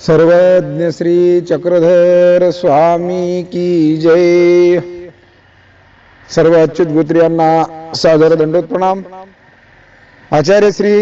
सर्वज्ञ श्री चक्रधर स्वामी की जय. सर्व अच्युत गुत्रियांना सादर दंडोत प्रणाम. आचार्य श्री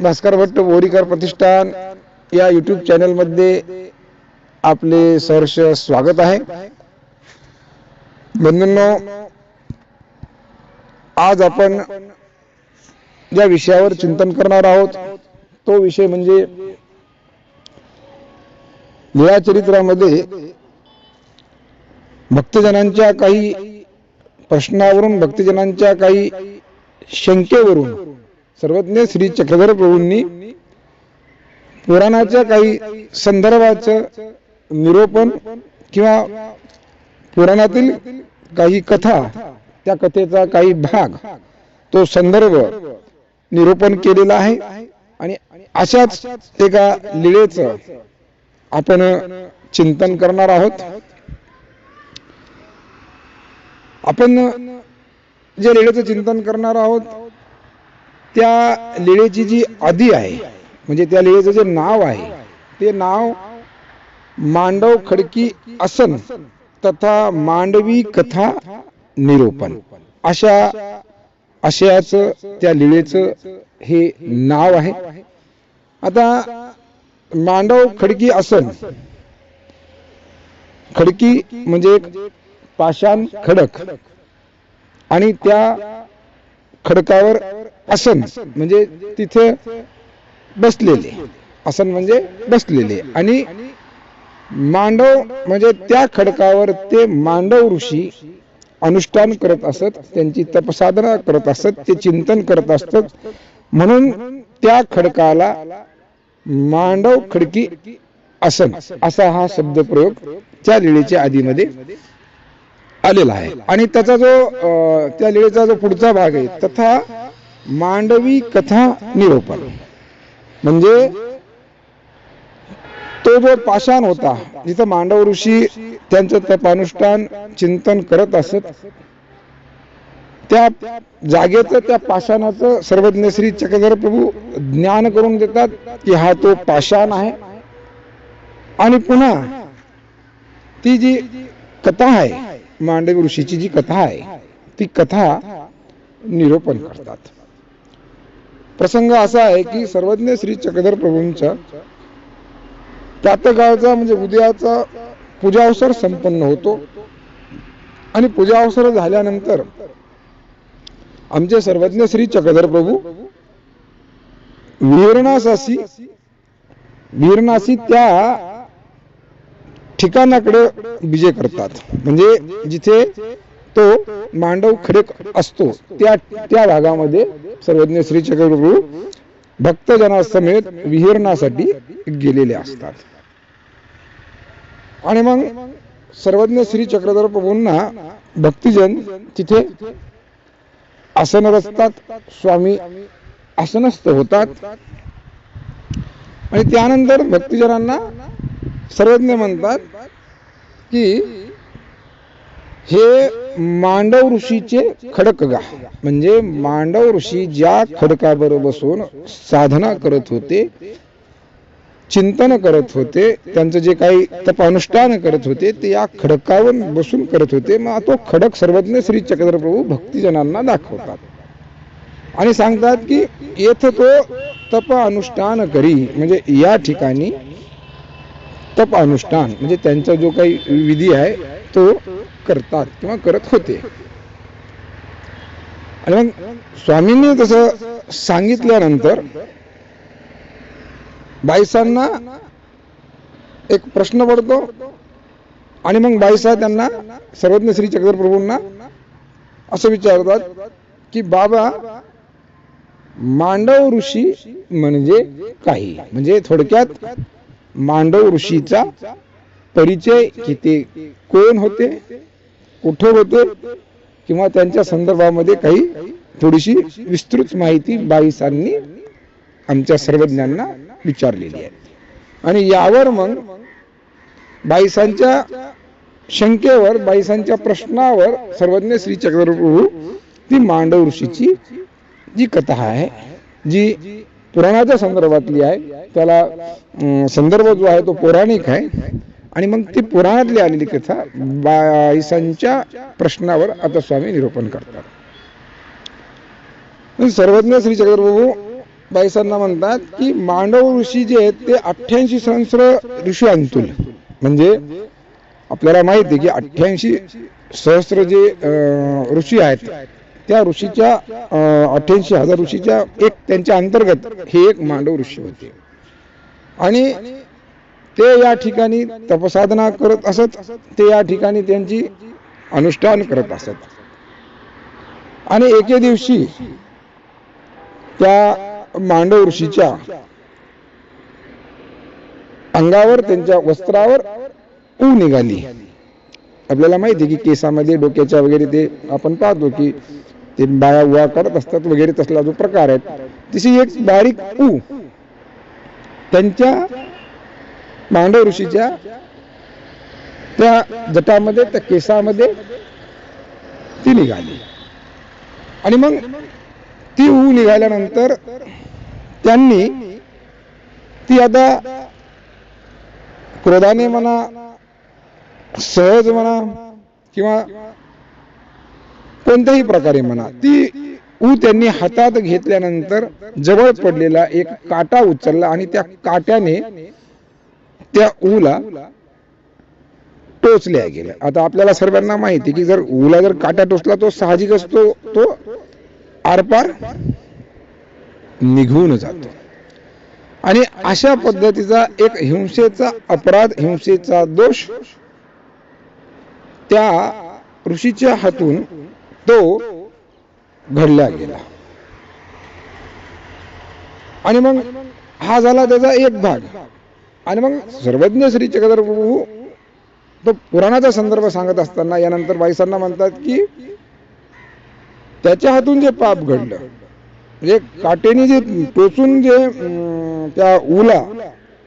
भास्कर भट्ट बोरीकर प्रतिष्ठान या युट्यूब चॅनलमध्ये आपले सहर्ष स्वागत आहे. बंधूंनो आज आपण ज्या विषयावर चिंतन करणार आहोत तो विषय म्हणजे चरित्रामध्ये भक्तजनांच्या काही प्रश्नावरून भक्तजनांच्या काही शंकेवरून सर्वज्ञ श्री चक्रधर प्रभूंनी पुराणाच्या काही संदर्भाचं निरूपण किंवा पुराणातील काही कथा त्या कथेचा काही भाग तो संदर्भ निरूपण केलेला आहे. आणि अशाच एका लिळेचं आपण चिंतन करणार आहोत. आपण जे लीळेचं चिंतन करणार आहोत त्या लीळेची जी आधी आहे म्हणजे त्या लीळेचं जे नाव आहे ते नाव मांडव खडकी असन तथा मांडवी कथा निरूपण. अशा आशयाच त्या लिळेचं हे नाव आहे. आता मांडव खडकी आसन खडकी म्हणजे पाषाण खडक. आणि त्या खडकावर आसन म्हणजे तिथे बसलेले. आसन म्हणजे बसलेले. आणि मांडव म्हणजे त्या खडकावर ते मांडव ऋषी अनुष्ठान करत असत त्यांची तपसाधना करत असत ते चिंतन करत असत. म्हणून त्या खडकाला मांडव खडकी असन असा हा शब्द प्रयोग त्या लिळेच्या आधीमध्ये आलेला आहे. आणि त्याचा जो त्या लिळेचा जो पुढचा भाग आहे तथा मांडवी कथा निरोपण. म्हणजे तो जो पाषाण होता जिथं मांडव ऋषी त्यांचं तपानुष्ठान चिंतन करत असत त्या जागेचं त्या पाषाणाचं सर्वज्ञ श्री चक्रधर प्रभू ज्ञान करून देतात की हा तो पाषाण आहे. आणि पुन्हा ती जी कथा आहे मांडवी ऋषीची जी कथा आहे ती कथा निरूपण करतात. प्रसंग असा आहे की सर्वज्ञ श्री चक्रधर प्रभूंचा प्रातकाळचा म्हणजे उद्याचा पूजावसर संपन्न होतो. आणि पूजावसर झाल्यानंतर आमचे सर्वज्ञ श्री चक्रधर प्रभू वीरणासासी वीरनासी त्या ठिकाणाकडे विजय करतात. म्हणजे जिथे तो मांडव खडक असतो त्या त्या भागामध्ये सर्वज्ञ श्री चक्रप्रभू भक्तजनासमेत विहिरणासाठी गेलेले असतात. आणि मग सर्वज्ञ श्री चक्रधर प्रभूंना भक्तिजन तिथे आसन रचतात स्वामी आसनस्थ होतात. आणि त्यानंतर भक्तिजनांना सर्वज्ञ म्हणतात की हे मांडव ऋषीचे खडकगा म्हणजे मांडव ऋषी ज्या खडकावर बसून साधना करत होते चिंतन करत होते त्यांचं जे काही तपानुष्ठान करत होते ते या खडकावर बसून करत होते. मग तो खडक सर्वज्ञ श्री चक्रप्रभू भक्तिजनांना दाखवतात. आणि सांगतात की येथ तो तप अनुष्ठान करी. म्हणजे या ठिकाणी तप अनुष्ठान म्हणजे त्यांचा जो काही विधी आहे तो करतात किंवा करत होते. आणि मग स्वामींनी तसं सांगितल्यानंतर बाईसांना एक प्रश्न पडतो आणि मग बाईसा त्यांना सर्वज्ञ श्री चक्रधर प्रभूंना असं विचारतात की बाबा मांडव ऋषी म्हणजे काही? म्हणजे थोडक्यात मांडव ऋषीचा परिचय किती? कोण होते? कुठे होते? किंवा त्यांच्या संदर्भामध्ये काही थोडीशी विस्तृत माहिती बाईसांनी आमच्या सर्वज्ञांना विचारलेली आहे. आणि यावर मग बाईसांच्या शंकेवर बाईसांच्या प्रश्नावर सर्वज्ञ श्री चक्रप्रभू ती मांडव ऋषीची जी कथा आहे जी पुराणाच्या संदर्भातली आहे त्याला संदर्भ जो आहे तो पौराणिक आहे. आणि मग ती पुराणातली आलेली कथा बाईसांच्या प्रश्नावर आता स्वामी निरूपण करतात. सर्वज्ञ श्री चक्रप्रभू बाईसांना म्हणतात की मांडव ऋषी जे आहेत ते अठ्ठ्याऐंशी सहस्र ऋषी अंतुल म्हणजे आपल्याला माहिती आहे की अठ्ठ्याऐंशी सहस्र जे ऋषी आहेत त्या ऋषीच्या अठ्ठ्याऐंशी हजार ऋषीच्या एक त्यांच्या अंतर्गत हे एक मांडव ऋषी होते. आणि ते या ठिकाणी तपसाधना करत असत ते या ठिकाणी त्यांची अनुष्ठान करत असत. आणि एके दिवशी त्या मांडव ऋषीच्या अंगावर त्यांच्या वस्त्रावर ऊ निघाली. आपल्याला माहिती आहे की केसामध्ये डोक्याच्या वगैरे ते आपण पाहतो की ते बाया उवा करत असतात वगैरे तसला जो प्रकार आहे तशी एक बारीक ऊ त्यांच्या मांडव ऋषीच्या त्या जटामध्ये त्या केसामध्ये ती निघाली. आणि मग ती ऊ निघाल्यानंतर त्यांनी ती आता क्रोधाने म्हणा सहज म्हणा किंवा कोणत्याही प्रकारे म्हणा ती ऊ त्यांनी हातात घेतल्यानंतर जवळ पडलेला एक काटा उचलला आणि त्या काट्याने त्या ऊला टोचल्या गेल्या. आता आपल्याला सर्वांना माहिती की जर ऊला जर काटा टोचला तो साहजिक असतो तो आरपार निघून जातो. आणि अशा पद्धतीचा एक हिंसेचा अपराध हिंसेचा दोष त्या ऋषीच्या हातून तो घडला गेला. आणि मग हा झाला त्याचा एक भाग. आणि मग सर्वज्ञ श्री चक्रधर प्रभू तो पुराणाचा संदर्भ सांगत असताना यानंतर बाईसांना म्हणतात की त्याच्या हातून जे पाप घडलं म्हणजे काटेने जे टोचून जे त्या उला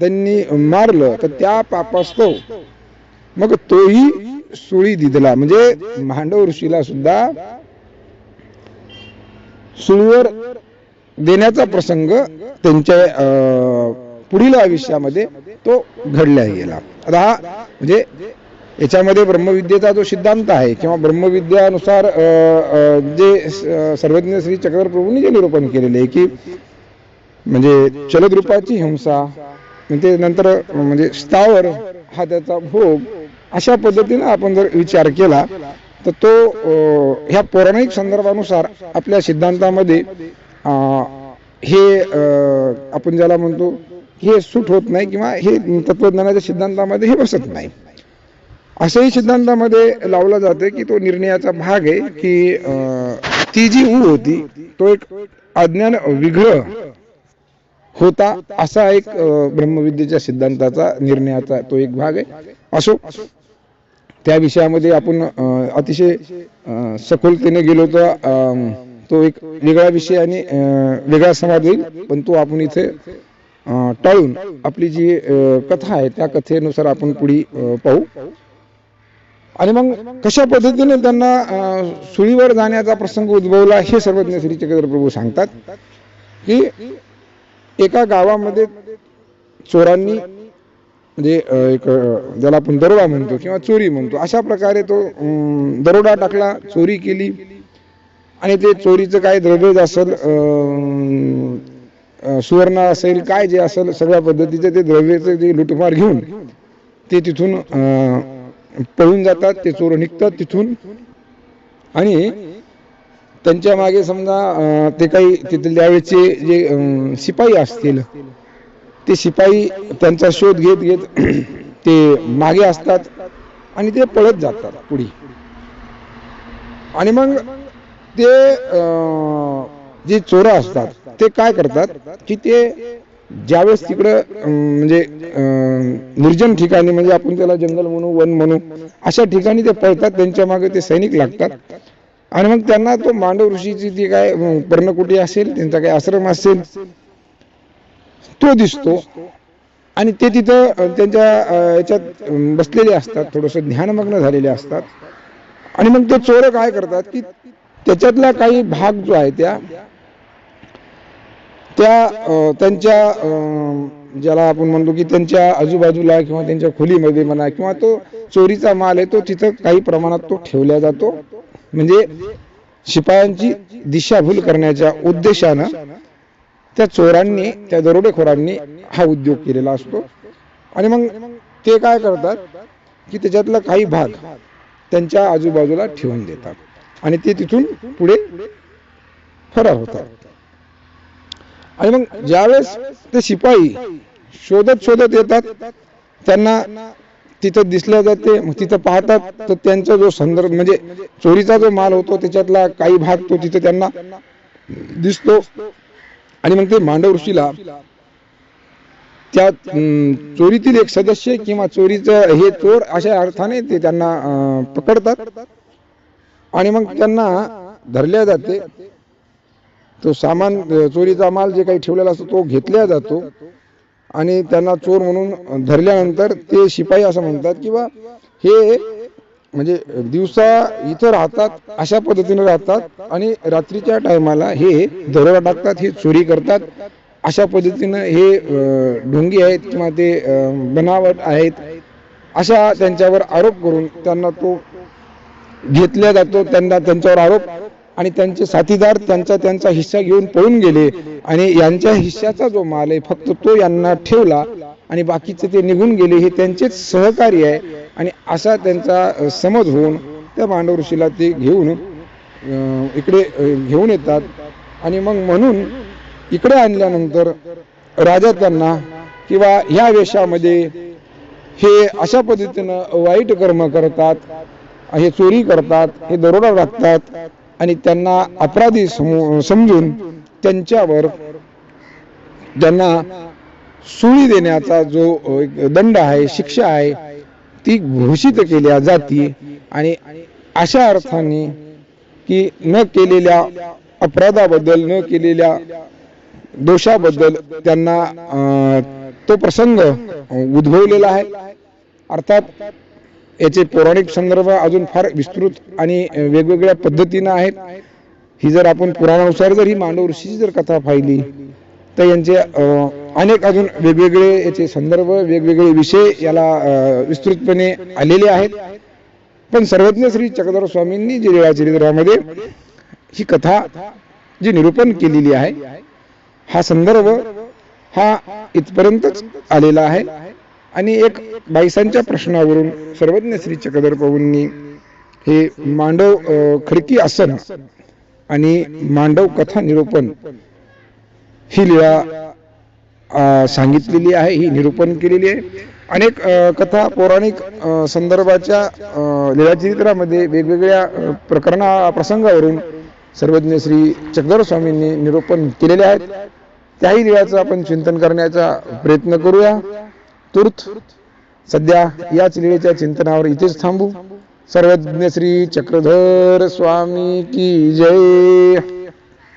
त्यांनी मारलं तर त्या पापास्तव मग तोही सुळी दिदला. म्हणजे मांडव ऋषीला सुद्धा सुळीवर देण्याचा प्रसंग त्यांच्या अं, पुढील आयुष्यामध्ये तो घडला गेला. आता हा म्हणजे याच्यामध्ये ब्रह्मविद्येचा जो सिद्धांत आहे किंवा ब्रह्मविद्यानुसार जे सर्वज्ञ श्री चक्रधर प्रभूंनी जे निरूपण केलेले आहे की म्हणजे चलद्रूपाची हिंसा ते नंतर म्हणजे स्थावर हा त्याचा भोग अशा पद्धतीनं आपण जर विचार केला तर तो ह्या पौराणिक संदर्भानुसार आपल्या सिद्धांतामध्ये हे आपण ज्याला म्हणतो हे सूट होत नाही किंवा हे तत्वज्ञानाच्या सिद्धांतामध्ये हे बसत नाही. असंही सिद्धांतामध्ये लावलं जाते की तो निर्णयाचा भाग आहे की ती जी ऊ होती तो एक अज्ञान विग्रह होता असा एक ब्रह्मविद्येच्या सिद्धांताचा निर्णयाचा तो एक भाग आहे. असो त्या विषयामध्ये आपण अतिशय सखोलतेने गेलो तर तो एक वेगळा विषय आणि वेगळा समाज येईल पण तो आपण इथे टाळून आपली जी कथा आहे त्या कथेनुसार आपण पुढे पाहू. आणि मग कशा पद्धतीने त्यांना सुळीवर जाण्याचा प्रसंग उद्भवला हे सर्वज्ञ श्री चक्रप्रभू सांगतात की एका गावामध्ये चोरांनी म्हणजे एक ज्याला आपण दरोडा म्हणतो किंवा चोरी म्हणतो अशा प्रकारे तो दरोडा टाकला चोरी केली. आणि ते चोरीचं काय द्रव्य असेल सुवर्ण असेल काय जे असेल सगळ्या पद्धतीचं ते द्रव्याचं जे लुटमार घेऊन ते तिथून पळून जातात ते चोर निघतात तिथून. आणि त्यांच्या मागे समजा ते काही तिथले त्यावेळेचे जे शिपाई असतील ते शिपाई त्यांचा शोध घेत घेत ते मागे असतात आणि ते पळत जातात पुढे. आणि मग ते जे चोर असतात ते काय करतात की ते ज्यावेळेस तिकडं म्हणजे अं, निर्जन ठिकाणी म्हणजे आपण त्याला जंगल म्हणू वन म्हणू अशा ठिकाणी ते पळतात त्यांच्या मागे ते सैनिक लागतात. आणि मग त्यांना तो मांडव ऋषीची ती काय पर्णकुटी असेल त्यांचा काय आश्रम असेल तो दिसतो. आणि ते तिथं त्यांच्या याच्यात बसलेले असतात थोडंसं ध्यानमग्न झालेले असतात. आणि मग ते चोर काय करतात की त्याच्यातला काही भाग जो आहे त्या त्या त्यांच्या ज्याला आपण म्हणतो की त्यांच्या आजूबाजूला किंवा त्यांच्या खोलीमध्ये म्हणा किंवा तो चोरीचा माल आहे तो तिथं काही प्रमाणात तो ठेवला जातो. म्हणजे शिपायांची दिशाभूल करण्याच्या उद्देशानं त्या चोरांनी त्या दरोडेखोरांनी हा उद्योग केलेला असतो. आणि मग ते काय करतात की त्याच्यातला काही भाग त्यांच्या आजूबाजूला ठेवून देतात. आणि ते तिथून पुढे फरार होतात. आणि मग ज्यावेळेस ते शिपाई शोधत शोधत येतात त्यांना तिथं दिसल्या जाते मग तिथं पाहतात तर त्यांचा जो संदर्भ म्हणजे चोरीचा जो माल होतो त्याच्यातला काही भाग तो तिथं त्यांना दिसतो. आणि मग ते मांडव ऋषीला त्या चोरीतील एक सदस्य किंवा चोरीचं हे चोर अशा अर्थाने ते त्यांना पकडतात. आणि मग त्यांना धरल्या जाते. तो सामान चोरीचा माल जे काही ठेवलेला असतो तो घेतला जातो. आणि त्यांना चोर म्हणून धरल्यानंतर ते शिपाई असं म्हणतात किंवा हे म्हणजे दिवसा इथं राहतात अशा पद्धतीने राहतात आणि रात्रीच्या टायमाला हे दरोडा टाकतात हे चोरी करतात. अशा पद्धतीनं हे ढोंगी आहेत किंवा ते बनावट आहेत अशा त्यांच्यावर आरोप करून त्यांना तो घेतला जातो त्यांना त्यांच्यावर आरोप आणि त्यांचे साथीदार त्यांचा त्यांचा हिस्सा घेऊन पळून गेले. आणि यांच्या हिस्साचा जो माल आहे फक्त तो यांना ठेवला आणि बाकीचे ते निघून गेले हे त्यांचेच सहकार्य आहे. आणि असा त्यांचा समज होऊन त्या मांडव ऋषीला ते घेऊन इकडे घेऊन येतात. आणि मग म्हणून इकडे आणल्यानंतर राजा त्यांना किंवा ह्या वेशामध्ये हे अशा पद्धतीनं वाईट कर्म करतात हे चोरी करतात हे दरोडा टाकतात आणि त्यांना अपराधी समजून त्यांच्यावर ज्यांना सुळी देण्याचा जो एक दंड आहे शिक्षा आहे ती घोषित केल्या जाते. आणि अशा अर्थाने की न केलेल्या अपराधाबद्दल न केलेल्या दोषाबद्दल त्यांना तो प्रसंग उद्भवलेला आहे. अर्थात याचे पौराणिक संदर्भ अजून फार विस्तृत आणि वेगवेगळ्या पद्धतीनं आहेत. ही जर आपण पुराणानुसार जर ही मांडव ऋषीची जर कथा पाहिली तर यांचे अनेक अजून वेगवेगळे याचे संदर्भ वेगवेगळे विषय याला विस्तृतपणे आलेले आहेत. पण सर्वज्ञ श्री चक्रधर स्वामींनी जी लीळाचरित्रामध्ये ही कथा जी निरूपण केलेली आहे हा संदर्भ हा इथपर्यंतच आलेला आहे. आणि एक बाईसांच्या प्रश्नावरून सर्वज्ञ श्री चक्रधर प्रभूंनी हे मांडव खडकी आसन आणि मांडव कथा निरूपण ही लीळा सांगितलेली आहे ही निरूपण केलेली आहे. अनेक कथा पौराणिक संदर्भाच्या अ, लीळाचरित्रामध्ये वेगवेगळ्या प्रकरणा प्रसंगावरून सर्वज्ञ श्री चक्रधर स्वामींनी निरूपण केलेले आहेत. त्याही लीळाचं आपण चिंतन करण्याचा प्रयत्न करूया. तूर्त सध्या याच लिळेच्या चिंतनावर इथेच थांबू. सर्वज्ञ श्री चक्रधर स्वामी की जय.